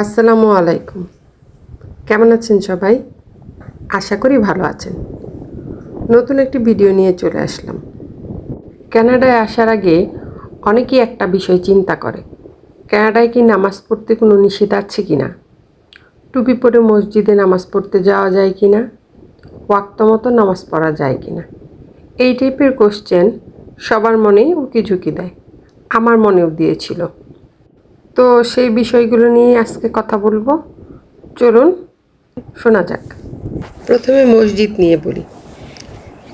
আসসালামু আলাইকুম। কেমন আছেন সবাই? আশা করি ভালো আছেন। নতুন একটি ভিডিও নিয়ে চলে আসলাম। কানাডায় আসার আগে অনেকেই একটা বিষয় চিন্তা করে, কানাডায় কি নামাজ পড়তে কোনো নিষেধ আছে কি না টুপি পরে মসজিদে নামাজ পড়তে যাওয়া যায় কি না মতো নামাজ পড়া যায় কি না এই টাইপের কোশ্চেন সবার মনেই উকি ঝুঁকি দেয়। আমার মনেও দিয়েছিল। তো সেই বিষয়গুলো নিয়ে আজকে কথা বলব। চলুন, শোনা যাক। প্রথমে মসজিদ নিয়ে বলি।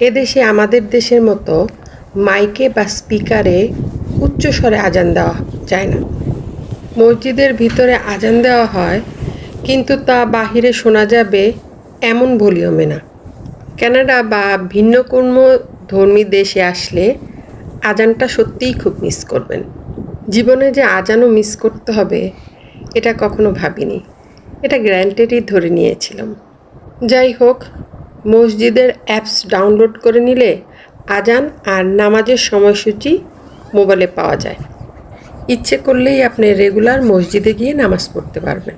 এদেশে আমাদের দেশের মতো মাইকে বা স্পিকারে উচ্চস্বরে আজান দেওয়া যায় না। মসজিদের ভিতরে আজান দেওয়া হয়, কিন্তু তা বাহিরে শোনা যাবে এমন ভলিউমে না। কানাডা বা ভিন্ন কোনো ধর্মী দেশে আসলে আজানটা সত্যিই খুব মিস করবেন। জীবনে যে আজানও মিস করতে হবে, এটা কখনো ভাবিনি। এটা গ্র্যান্টেডই ধরে নিয়েছিলাম। যাই হোক, মসজিদের অ্যাপস ডাউনলোড করে নিলে আজান আর নামাজের সময়সূচি মোবাইলে পাওয়া যায়। ইচ্ছে করলেই আপনি রেগুলার মসজিদে গিয়ে নামাজ পড়তে পারবেন।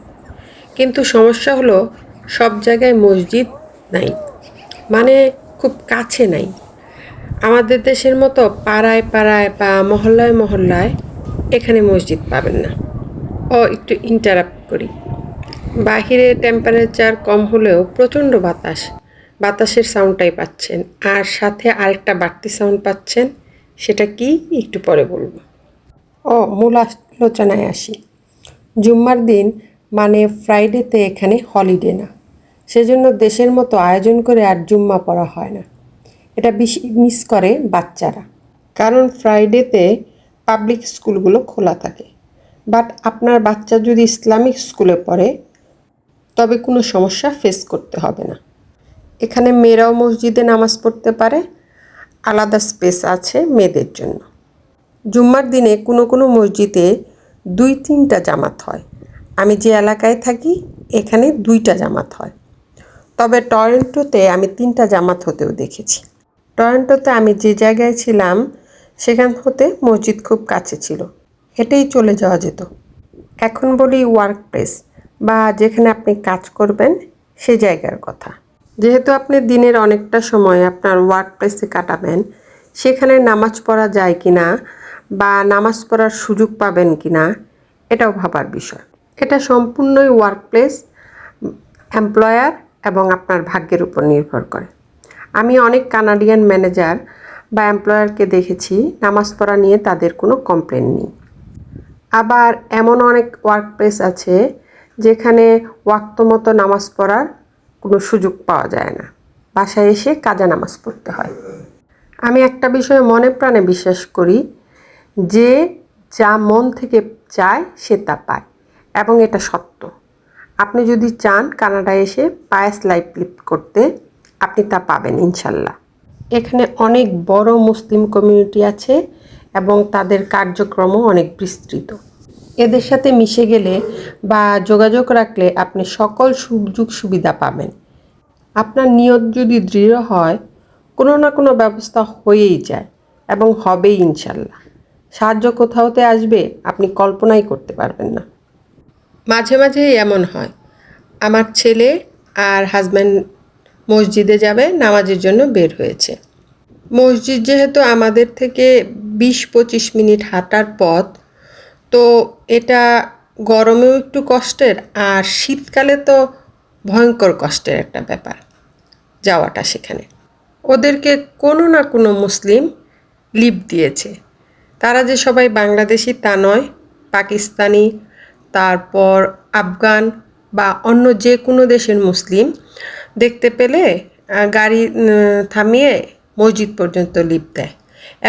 কিন্তু সমস্যা হলো, সব জায়গায় মসজিদ নাই। মানে খুব কাছে নাই। আমাদের দেশের মতো পাড়ায় পাড়ায় বা মহল্লায় মহল্লায় এখানে মসজিদ পাবেন না। ও, একটু ইন্টারাপ্ট করি। বাহিরে টেম্পারেচার কম হলেও প্রচণ্ড বাতাস। বাতাসের সাউন্ডটাই পাচ্ছেন। আর সাথে আরেকটা বাড়তি সাউন্ড পাচ্ছেন, সেটা কি? একটু পরে বলব। ও, মূল আলোচনায় আসি। জুম্মার দিন মানে ফ্রাইডেতে এখানে হলিডে না। সেজন্য দেশের মতো আয়োজন করে আর জুম্মা পড়া হয় না। এটা বেশি মিস করে বাচ্চারা। কারণ ফ্রাইডেতে পাবলিক স্কুলগুলো খোলা থাকে। বাট আপনার বাচ্চা যদি ইসলামিক স্কুলে পড়ে, তবে কোনো সমস্যা ফেস করতে হবে না। এখানে মেয়েরাও মসজিদে নামাজ পড়তে পারে, আলাদা স্পেস আছে মেয়েদের জন্য। জুম্মার দিনে কোনো কোনো মসজিদে দুই তিনটা জামাত হয়। আমি যে এলাকায় থাকি, এখানে দুইটা জামাত হয়। তবে টরেন্টোতে আমি তিনটা জামাত হতেও দেখেছি। টরেন্টোতে আমি যে জায়গায় ছিলাম সেখান হতে মসজিদ খুব কাছে ছিল। হেঁটেই চলে যাওয়া যেত। এখন বলি ওয়ার্ক প্লেস বা যেখানে আপনি কাজ করবেন সে জায়গার কথা। যেহেতু আপনি দিনের অনেকটা সময় আপনার ওয়ার্ক প্লেসে কাটাবেন, সেখানে নামাজ পড়া যায় কি না বা নামাজ পড়ার সুযোগ পাবেন কি না এটাও ভাবার বিষয়। এটা সম্পূর্ণই ওয়ার্ক প্লেস এমপ্লয়ার এবং আপনার ভাগ্যের উপর নির্ভর করে। আমি অনেক কানাডিয়ান ম্যানেজার বা এমপ্লয়ারকে দেখেছি, নামাজ পড়া নিয়ে তাদের কোনো কমপ্লেন নেই। আবার এমন অনেক ওয়ার্ক প্লেস আছে যেখানে ওয়াক্ত মতো নামাজ পড়ার কোনো সুযোগ পাওয়া যায় না। বাসায় এসে কাজা নামাজ পড়তে হয়। আমি একটা বিষয়ে মনে প্রাণে বিশ্বাস করি যে যা মন থেকে চায় সে তা পায় এবং এটা সত্য। আপনি যদি চান কানাডায় এসে পায়েস লাইফ লিপ করতে, আপনি তা পাবেন ইনশাল্লাহ। এখানে অনেক বড় মুসলিম কমিউনিটি আছে এবং তাদের কার্যক্রমও অনেক বিস্তৃত। এদের সাথে মিশে গেলে বা যোগাযোগ রাখলে আপনি সকল সুযোগ সুবিধা পাবেন। আপনার নিয়ত যদি দৃঢ় হয়, কোনো না কোনো ব্যবস্থা হয়েই যায় এবং হবেই ইনশাল্লাহ। সাহায্য কোথাওতে আসবে আপনি কল্পনাই করতে পারবেন না। মাঝে মাঝেই এমন হয়, আমার ছেলে আর হাজব্যান্ড মসজিদে যাবে, নামাজের জন্য বের হয়েছে। মসজিদ যেহেতু আমাদের থেকে বিশ পঁচিশ মিনিট হাঁটার পথ, তো এটা গরমেও একটু কষ্টের, আর শীতকালে তো ভয়ঙ্কর কষ্টের একটা ব্যাপার যাওয়াটা সেখানে। ওদেরকে কোনো না কোনো মুসলিম লিপ দিয়েছে। তারা যে সবাই বাংলাদেশি তা নয়, পাকিস্তানি, তারপর আফগান বা অন্য যে কোনো দেশের মুসলিম দেখতে পেলে গাড়ি থামিয়ে মসজিদ পর্যন্ত লিপ দেয়।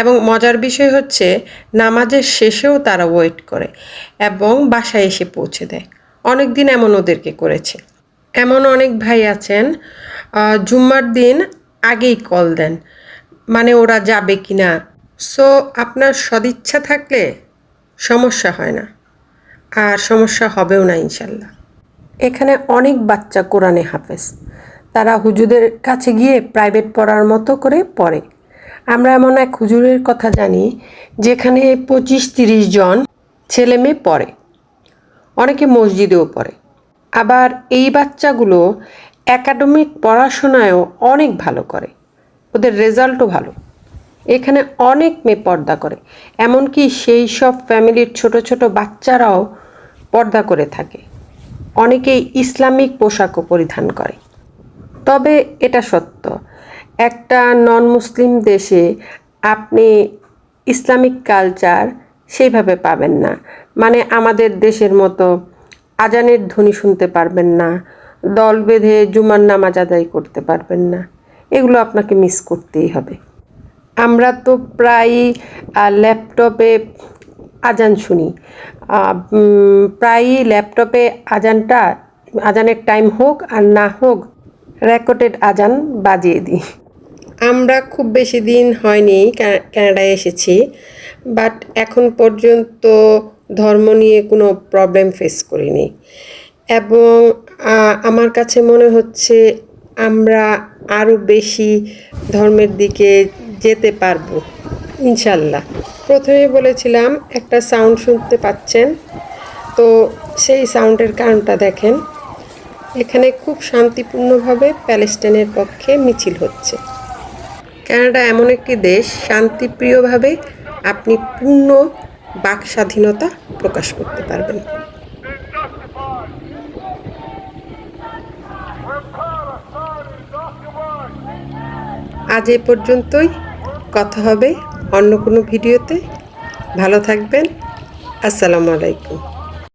এবং মজার বিষয় হচ্ছে, নামাজের শেষেও তারা ওয়েট করে এবং বাসায় এসে পৌঁছে দেয়। অনেক দিন এমন ওদেরকে করেছে। এমন অনেক ভাই আছেন জুম্মার দিন আগেই কল দেন মানে ওরা যাবে কি না সো, আপনার সদিচ্ছা থাকলে সমস্যা হয় না। আর সমস্যা হবেও না, ইনশাল্লাহ। এখানে অনেক বাচ্চা কোরআনে হাফেজ। তারা হুজুরের কাছে গিয়ে প্রাইভেট পড়ার মতো করে পড়ে। আমরা এমন এক হুজুরের কথা জানি, যেখানে পঁচিশ তিরিশ জন ছেলে মেয়ে পড়ে। অনেকে মসজিদেও পড়ে। আবার এই বাচ্চাগুলো একাডেমিক পড়াশোনায়ও অনেক ভালো করে। ওদের রেজাল্টও ভালো। এখানে অনেক মেয়ে পর্দা করে। এমনকি সেই সব ফ্যামিলির ছোট ছোট বাচ্চারাও পর্দা করে থাকে। অনেকেই ইসলামিক পোশাকও পরিধান করে। তবে এটা সত্য। একটা নন মুসলিম দেশে আপনি ইসলামিক কালচার সেইভাবে পাবেন না। মানে আমাদের দেশের মতো আজানের ধ্বনি শুনতে পারবেন না, দল বেঁধে জুমার নামাজ আদায় করতে পারবেন না। এগুলো আপনাকে মিস করতেই হবে। আমরা তো প্রায়ই ল্যাপটপে আজান শুনি। প্রায়ই ল্যাপটপে আজানটা, আজানের টাইম হোক আর না হোক রেকর্ডেড আজান বাজিয়ে দিই। আমরা খুব বেশি দিন হয়নি ক্যা- কানাডায় এসেছি, বাট এখন পর্যন্ত ধর্ম নিয়ে কোনো প্রবলেম ফেস করিনি। এবং আমার কাছে মনে হচ্ছে আমরা আরও বেশি ধর্মের দিকে যেতে পারব, ইনশাল্লাহ। প্রথমে বলেছিলাম একটা সাউন্ড শুনতে পাচ্ছেন, তো সেই সাউন্ডের কারণটা দেখেন। এখানে খুব শান্তিপূর্ণভাবে প্যালেস্টাইনের পক্ষে মিছিল হচ্ছে। কানাডা এমন একটি দেশ, শান্তিপ্রিয়ভাবে আপনি পূর্ণ বাক স্বাধীনতা প্রকাশ করতে পারবেন। আজ এ পর্যন্তই। কথা হবে অন্য কোনো ভিডিওতে। ভালো থাকবেন। আসসালামু আলাইকুম।